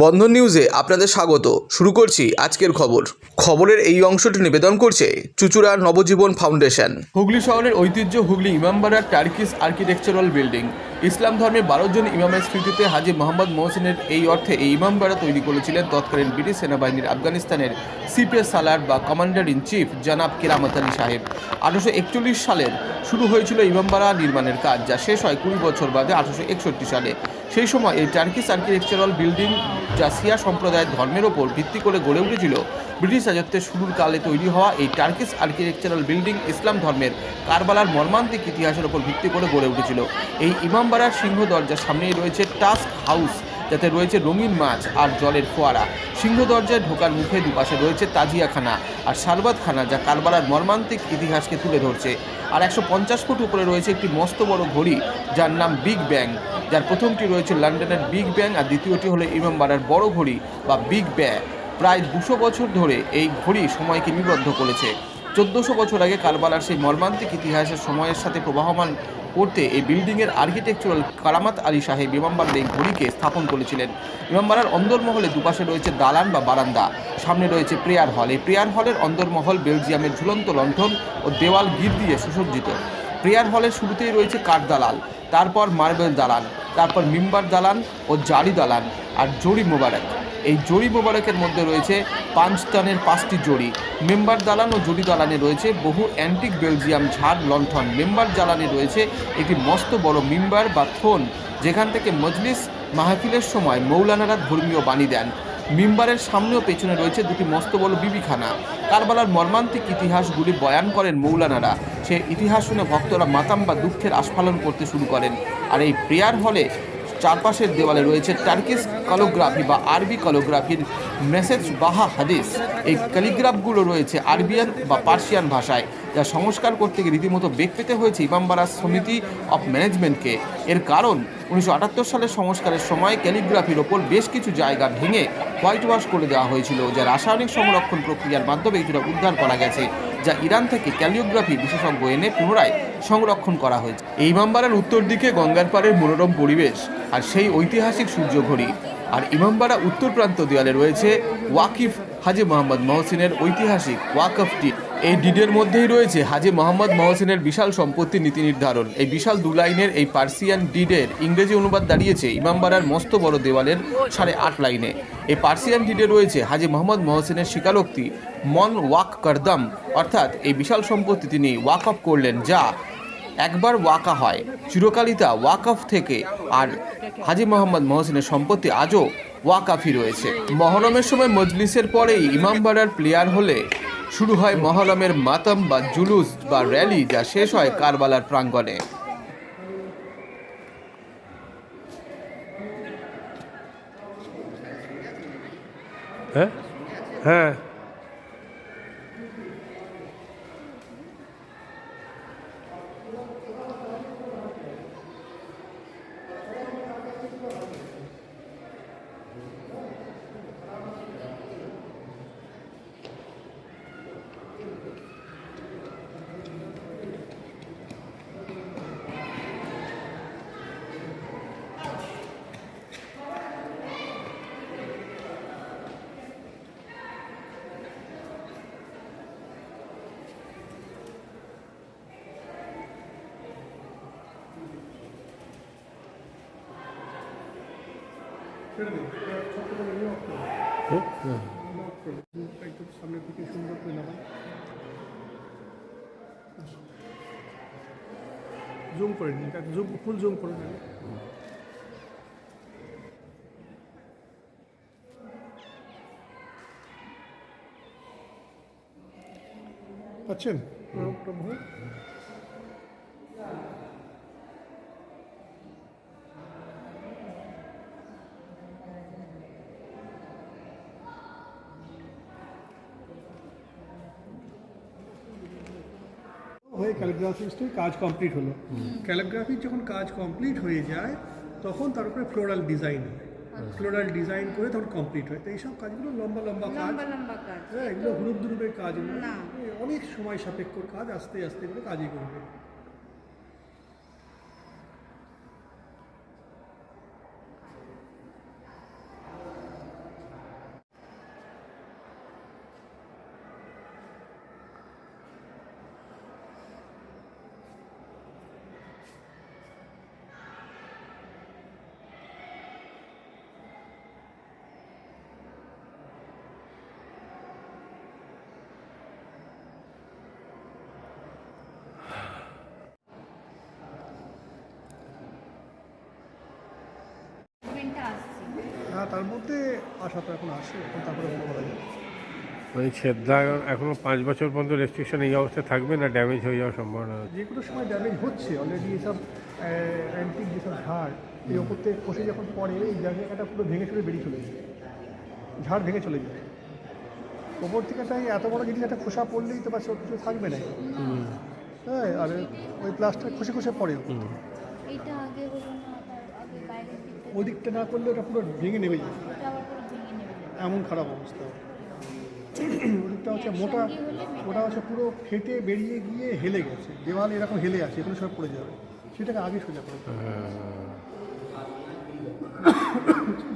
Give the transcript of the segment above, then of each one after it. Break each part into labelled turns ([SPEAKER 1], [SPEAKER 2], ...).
[SPEAKER 1] বন্ধন নিউজে আপনাদের স্বাগত। শুরু করছি আজকের খবর। খবরের এই অংশটি নিবেদন করছে চুচুড়া নবজীবন ফাউন্ডেশন। হুগলি শহরের ঐতিহ্য হুগলি ইমামবাড়ার টার্কিস আর্কিটেকচারাল বিল্ডিং। ইসলাম ধর্মের বারো জন ইমামের স্মৃতিতে হাজি মোহাম্মদ মোহসিনের এই অর্থে এই ইমামবাড়া তৈরি করেছিলেন তৎকালীন ব্রিটিশ সেনাবাহিনীর আফগানিস্তানের সিপিএস সালার বা কমান্ডার ইন চিফ জনাব কিরামত আলী সাহেব। আঠারোশো একচল্লিশ সালের শুরু হয়েছিল ইমামবাড়া নির্মাণের কাজ, যা শেষ হয় কুড়ি বছর বাদে আঠারোশো একষট্টি সালে। সেই সময় এই টার্কিস আর্কিটেকচারাল বিল্ডিং যা সিয়া সম্প্রদায়ের ধর্মের ওপর ভিত্তি করে গড়ে উঠেছিল। ব্রিটিশ রাজত্বের শুরুর কালে তৈরি হওয়া এই টার্কিস আর্কিটেকচারাল বিল্ডিং ইসলাম ধর্মের কারবালার মর্মান্তিক ইতিহাসের ওপর ভিত্তি করে গড়ে উঠেছিল। এই ইমামবাড়ার সিংহ দরজার সামনেই রয়েছে টাস্ক হাউস যাতে রয়েছে রঙিন মাছ আর জলের ফোয়ারা। সিংহ দরজায় ঢোকার মুখে দুপাশে রয়েছে তাজিয়াখানা আর সারবাতখানা যা কারবালার মর্মান্তিক ইতিহাসকে তুলে ধরছে। আর একশো পঞ্চাশ ফুট উপরে রয়েছে একটি মস্ত বড় ঘড়ি, যার নাম বিগ ব্যাং। যার প্রথমটি রয়েছে লন্ডনের বিগ ব্যাং আর দ্বিতীয়টি হলো ইমামবাড়ার বড় ঘড়ি বা বিগ ব্যা। প্রায় দুশো বছর ধরে এই ঘড়ি সময়কে নিবদ্ধ করেছে। চোদ্দোশো বছর আগে কারবালার সেই মর্মান্তিক ইতিহাসের সময়ের সাথে প্রবাহমান করতে এই বিল্ডিংয়ের আর্কিটেকচারাল কারামাত আলী সাহেব ইমামবাড়ার এই ঘড়িকে স্থাপন করেছিলেন। ইমামবাড়ার অন্দরমহলে দুপাশে রয়েছে দালান বা বারান্দা, সামনে রয়েছে প্রেয়ার হল। এই প্রেয়ার হলের অন্দরমহল বেলজিয়ামের ঝুলন্ত লণ্ঠন ও দেওয়াল গির দিয়ে সুসজ্জিত। প্রেয়ার হলের শুরুতেই রয়েছে কাঠ দালাল, তারপর মার্বেল দালান তারপর মিম্বার দালান ও জারি দালান আর জড়ি মোবারক। এই জড়ি মোবারকের মধ্যে রয়েছে পাঁচটানের পাঁচটি জড়ি মেম্বার দালান ও জড়ি দালানে রয়েছে বহু অ্যান্টিক বেলজিয়াম ঝাড় লণ্ঠন। মেম্বার দালানে রয়েছে একটি মস্ত বড় মিম্বার বা থোন, যেখান থেকে মজলিস মাহফিলের সময় মৌলানারা ধর্মীয় বাণী দেন। মিম্বারের সামনে ও পেছনে রয়েছে দুটি মস্ত বড় বিবিখানা। কারবালার মর্মান্তিক ইতিহাসগুলি বয়ান করেন মৌলানারা। সে ইতিহাস শুনে ভক্তরা মাতাম বা দুঃখের আস্ফালন করতে শুরু করেন। আর এই প্রেয়ার হলে চারপাশের দেওয়ালে রয়েছে টার্কিস কলোগ্রাফি বা আরবি কলোগ্রাফির মেসেজ বাহা হাদিস। এই ক্যালিগ্রাফগুলো রয়েছে আরবিয়ান বা পার্সিয়ান ভাষায়। যা সংস্কার করতে গিয়ে রীতিমতো বেগ পেতে হয়েছে ইমামবাড়া সমিতি অফ ম্যানেজমেন্টকে এর কারণ, উনিশশো আটাত্তর সালের সংস্কারের সময় ক্যালিগ্রাফির ওপর বেশ কিছু জায়গা ভেঙে হোয়াইট ওয়াশ করে দেওয়া হয়েছিল, যা রাসায়নিক সংরক্ষণ প্রক্রিয়ার মাধ্যমে কিছুটা উদ্ধার করা গেছে, যা ইরান থেকে ক্যালিওগ্রাফি বিশেষজ্ঞ এনে পুনরায় সংরক্ষণ করা হয়েছে। এই ইমামবাড়ার উত্তর দিকে গঙ্গার পাড়ের মনোরম পরিবেশ আর সেই ঐতিহাসিক সূর্য ঘড়ি। আর ইমামবাড়া উত্তর প্রান্ত দেওয়ালে রয়েছে ওয়াকিফ হাজি মোহাম্মদ মহসিনের ঐতিহাসিক ওয়াকফ ডিড এই ডিডের মধ্যেই রয়েছে হাজি মোহাম্মদ মহসেনের বিশাল সম্পত্তি নীতি নির্ধারণ। এই বিশাল দু লাইনের এই পার্সিয়ান ডিডের ইংরেজি অনুবাদ দাঁড়িয়েছে ইমামবাড়ার মস্ত বড় দেওয়ালের সাড়ে আট লাইনে। এই পার্সিয়ান ডিডে রয়েছে হাজি মোহাম্মদ মহসেনের স্বীকারোক্তি, মন ওয়াক করদম, অর্থাৎ এই বিশাল সম্পত্তি তিনি ওয়াক অফ করলেন যা একবার ওয়াকা হয় চিরকালই তা ওয়াকফ থেকে, আর হাজি মোহাম্মদ মহসিনের সম্পত্তি আজও ওয়াকাফি রয়েছে। মহরমের সময় মজলিসের পরেই ইমামবাড়ার প্লেয়ার হলে শুরু হয় মহরমের মাতম বা জুলুস বা র্যালি যা শেষ হয় কারবালার প্রাঙ্গণে।
[SPEAKER 2] হ্যাঁ? হ্যাঁ।
[SPEAKER 3] জুম করে নিন জুম ফুল জুম করে নেন পাচ্ছেন ওটা ভয়? হয়ে ক্যালিগ্রাফিস্টের কাজ কমপ্লিট হলো। ক্যালিগ্রাফির যখন কাজ কমপ্লিট হয়ে যায় তখন তার উপরে ফ্লোরাল ডিজাইন হয়। ফ্লোরাল ডিজাইন করে তখন কমপ্লিট হয়। তো এইসব কাজগুলো লম্বা লম্বা কাজ। হ্যাঁ এগুলো হলুদ দুরুপের কাজ অনেক সময় সাপেক্ষ কাজ আস্তে আস্তে করে কাজই করবে।
[SPEAKER 4] আসছে।
[SPEAKER 3] হ্যাঁ তার মধ্যে আশা তো এখন আসে এখন তারপরে বলা যায়।
[SPEAKER 2] মানে ছেদা এখনও পাঁচ বছর পর্যন্ত রেস্ট্রিকশন এই অবস্থায় থাকবে না ড্যামেজ হয়ে যাওয়ার সম্ভাবনা আছে?
[SPEAKER 3] যে কোনো সময় ড্যামেজ হচ্ছে অলরেডি এসব অ্যান্টিক যেসব ঝাড় এই ওপর থেকে খসে যখন পড়ে এই জায়গাটা পুরো ভেঙে চলে বেরিয়ে চলে যায়। ঝাড় ভেঙে চলে যায়। ওপর থেকে তাই এত বড় জিনিস একটা খোসা পড়লেই তো বা সব কিছু থাকবে না। হ্যাঁ আর ওই প্লাস্টার খসে খসে পড়ে।
[SPEAKER 4] এইটা আগে হলো না তার আগে বাইরের দিকটা
[SPEAKER 3] ওই দিকটা না করলে ওটা পুরো ভেঙে নেবে
[SPEAKER 4] নেবে
[SPEAKER 3] এমন খারাপ অবস্থা। ওদিকটা হচ্ছে মোটা ওটা হচ্ছে পুরো ফেটে বেরিয়ে গিয়ে হেলে গেছে। দেওয়াল এরকম হেলে আছে এগুলো সব পড়ে যাবে। সেটাকে আগে সোজা করে দিতে হবে।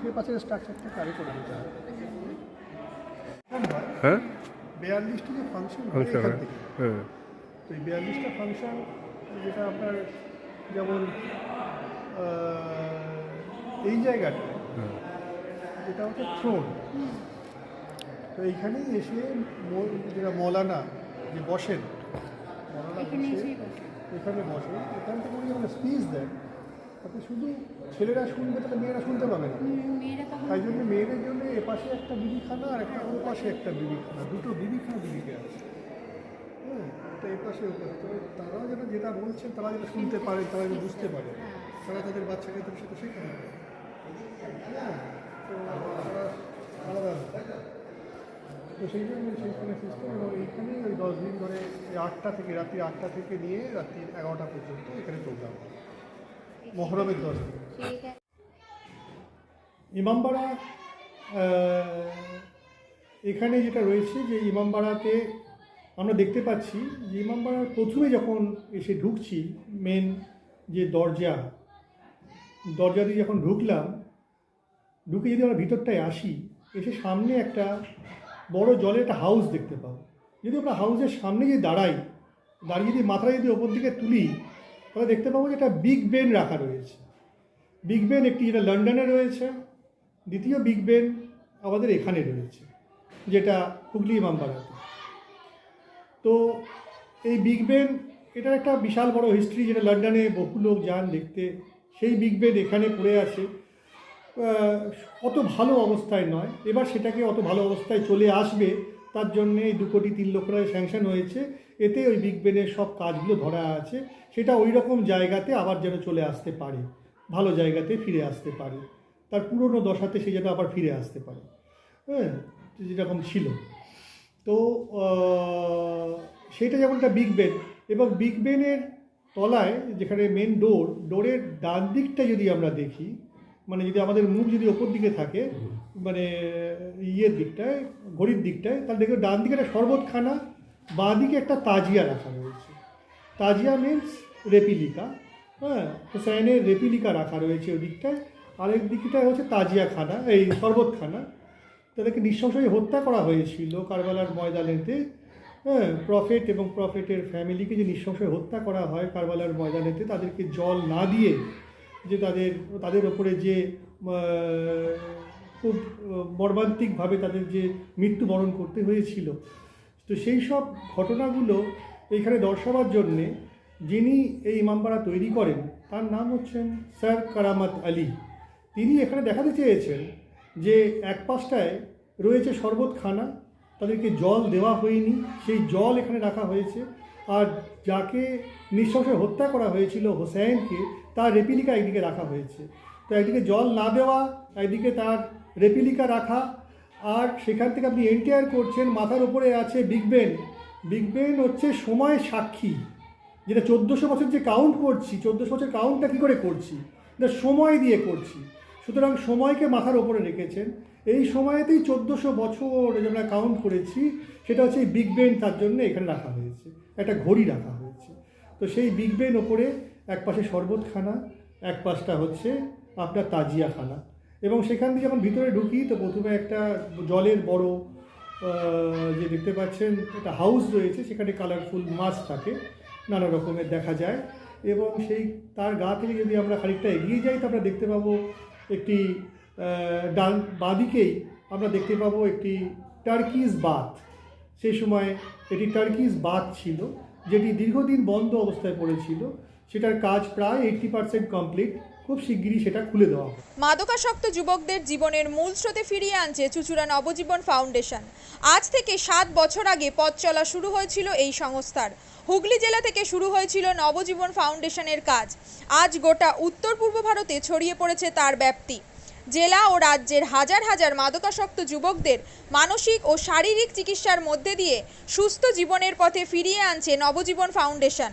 [SPEAKER 3] সে পাশের স্ট্রাকচারটাকে আগে করে দিতে হবে।
[SPEAKER 2] হ্যাঁ?
[SPEAKER 3] বিয়াল্লিশটি যে ফাংশন
[SPEAKER 2] ফাংশন হ্যাঁ।
[SPEAKER 3] তো এই বিয়াল্লিশটা ফাংশন যেটা আপনার যেমন এই জায়গাটা এটা হচ্ছে থ্রোন তো এইখানেই এসে যেটা মৌলানা যে বসেন
[SPEAKER 4] এখানে
[SPEAKER 3] বসে এখানে থেকে উনি যখন স্পিচ দেন তাতে শুধু ছেলেরা শুনবে তাহলে মেয়েরা শুনতে পাবে না। তাই জন্য মেয়েদের জন্য এপাশে একটা বিবিখানা আর একটা ওর পাশে একটা বিবিখানা। দুটো বিবিখানা দিদিকে আছে। হ্যাঁ এটা এপাশে ওপাশে। তো তারাও যেন যেটা বলছেন তারা যেন শুনতে পারে তারা যেন বুঝতে পারে। তারা তাদের বাচ্চাকে তাদের সাথে শেখানো। হ্যাঁ তো সেই জন্য সেইখানে সিস্টেম এবং এইখানেই ওই দশ দিন ধরে আটটা থেকে রাত্রি আটটা থেকে নিয়ে রাত্রি এগারোটা পর্যন্ত এখানে প্রোগ্রাম মহরমের দশ দিন। ইমামবাড়া এখানে যেটা রয়েছে যে ইমামবাড়াতে আমরা দেখতে পাচ্ছি যে ইমামবাড়ার প্রথমে যখন এসে ঢুকছি মেন যে দরজা দরজা দিয়ে যখন ঢুকলাম ঢুকে যদি আমরা ভিতরটায় আসি, এসে সামনে একটা বড় জলের একটা হাউস দেখতে পাবো। যদি আমরা হাউসের সামনে যদি দাঁড়াই, দাঁড়িয়ে যদি মাথাটা যদি ওপর দিকে তুলি, তাহলে দেখতে পাবো যে একটা বিগ বেন রাখা রয়েছে। বিগ বেন একটি যেটা লন্ডনে রয়েছে, দ্বিতীয় বিগ বেন আমাদের এখানে রয়েছে, যেটা হুগলি ইমামবাড়াতে তো এই বিগ বেন এটার একটা বিশাল বড় হিস্ট্রি যেটা লন্ডনে বহু লোক যান দেখতে, সেই বিগ বেন এখানে পড়ে আছে। অত ভালো অবস্থায় নয়। এবার সেটাকে অত ভালো অবস্থায় চলে আসবে, তার জন্য এই দু কোটি তিন লক্ষ টাকা স্যাংশন হয়েছে। এতে ওই বিগ বেনের সব কাজগুলো ধরা আছে। সেটা ওই রকম জায়গাতে আবার যেন চলে আসতে পারে। ভালো জায়গাতে ফিরে আসতে পারে। তার পুরনো দশাতে সে যেন আবার ফিরে আসতে পারে। হ্যাঁ যেরকম ছিল। তো সেটা যেমন একটা বিগ বেন এবং বিগ বেনের তলায় যেখানে মেন ডোর ডোরের ডান দিকটা যদি আমরা দেখি মানে যদি আমাদের মুখ যদি ওপর দিকে থাকে মানে ইয়ের দিকটায়, ঘড়ির দিকটায়, তাহলে দেখবে ডান দিকে একটা শরবতখানা, বাঁ দিকে একটা তাজিয়া রাখা রয়েছে। তাজিয়া মিন্স রেপিলিকা হ্যাঁ হোসাইনের রেপিলিকা রাখা রয়েছে ওই দিকটায়। আরেক দিকটায় হচ্ছে তাজিয়া খানা এই শরবতখানা। তাদেরকে নৃশংসভাবে হত্যা করা হয়েছিল কারবালার ময়দানেতে? হ্যাঁ প্রফেট এবং প্রফেটের ফ্যামিলিকে যে নৃশংসভাবে হত্যা করা হয় কারবালার ময়দানেতে, তাদেরকে জল না দিয়ে যে তাদের তাদের ওপরে যে খুব মর্মান্তিকভাবে তাদের যে মৃত্যুবরণ করতে হয়েছিল। তো সেই সব ঘটনাগুলো এইখানে দর্শাবার জন্যে যিনি এই ইমামবাড়া তৈরি করেন, তার নাম হচ্ছেন স্যার কারামাত আলী। তিনি এখানে দেখাতে চেয়েছেন যে এক পাশটায় রয়েছে শরবতখানা, তাদেরকে জল দেওয়া হয়নি, সেই জল এখানে রাখা হয়েছে। আর যাকে নিঃশ্বাসে হত্যা করা হয়েছিল হোসেনকে তার রেপিলিকা একদিকে রাখা হয়েছে। তো একদিকে জল না দেওয়া, একদিকে তার রেপিলিকা রাখা। আর সেখান থেকে আপনি এন্টায়ার করছেন, মাথার উপরে আছে বিগ বেন বিগ বেন হচ্ছে সময় সাক্ষী। যেটা চোদ্দোশো বছর যে কাউন্ট করছি, চোদ্দোশো বছর কাউন্টটা কী করে করছি? এটা সময় দিয়ে করছি। সুতরাং সময়কে মাথার ওপরে রেখেছেন। এই সময়েতেই চোদ্দোশো বছর আমরা কাউন্ট করেছি, সেটা হচ্ছে এই বিগ বেন তার জন্য এখানে রাখা হয়েছে। একটা ঘড়ি রাখা হয়েছে। তো সেই বিগ বেন ওপরে এক পাশে শরবতখানা, এক পাশটা হচ্ছে আপনার তাজিয়াখানা। এবং সেখান দিয়ে যখন ভিতরে ঢুকি, তো প্রথমে একটা জলের বড় যে দেখতে পাচ্ছেন, একটা হাউস রয়েছে, সেখানে কালারফুল মাছ থাকে, নানা রকমের দেখা যায়। এবং সেই, তার গা থেকে যদি আমরা খানিকটা এগিয়ে যাই, তো আমরা দেখতে পাবো একটি ডান বাঁদিকেই আমরা দেখতে পাবো একটি টার্কিজ বাথ সেই সময় এটি টার্কিজ বাথ ছিল, যেটি দীর্ঘদিন বন্ধ অবস্থায় পড়েছিল। সেটার কাজ প্রায় এইট্টি পার্সেন্ট কমপ্লিট খুব শিগগিরই সেটা খুলে দেওয়া হবে।
[SPEAKER 5] মাদকাসক্ত যুবকদের জীবনের মূল স্রোতে ফিরিয়ে আনছে চুচুড়া নবজীবন ফাউন্ডেশন। আজ থেকে সাত বছর আগে পথ চলা শুরু হয়েছিল এই সংস্থার। হুগলি জেলা থেকে শুরু হয়েছিল নবজীবন ফাউন্ডেশনের কাজ। আজ গোটা উত্তর পূর্ব ভারতে ছড়িয়ে পড়েছে তার ব্যাপ্তি। জেলা ও রাজ্যের হাজার হাজার মাদকাসক্ত যুবকদের মানসিক ও শারীরিক চিকিৎসার মধ্যে দিয়ে সুস্থ জীবনের পথে ফিরিয়ে আনছে নবজীবন ফাউন্ডেশন।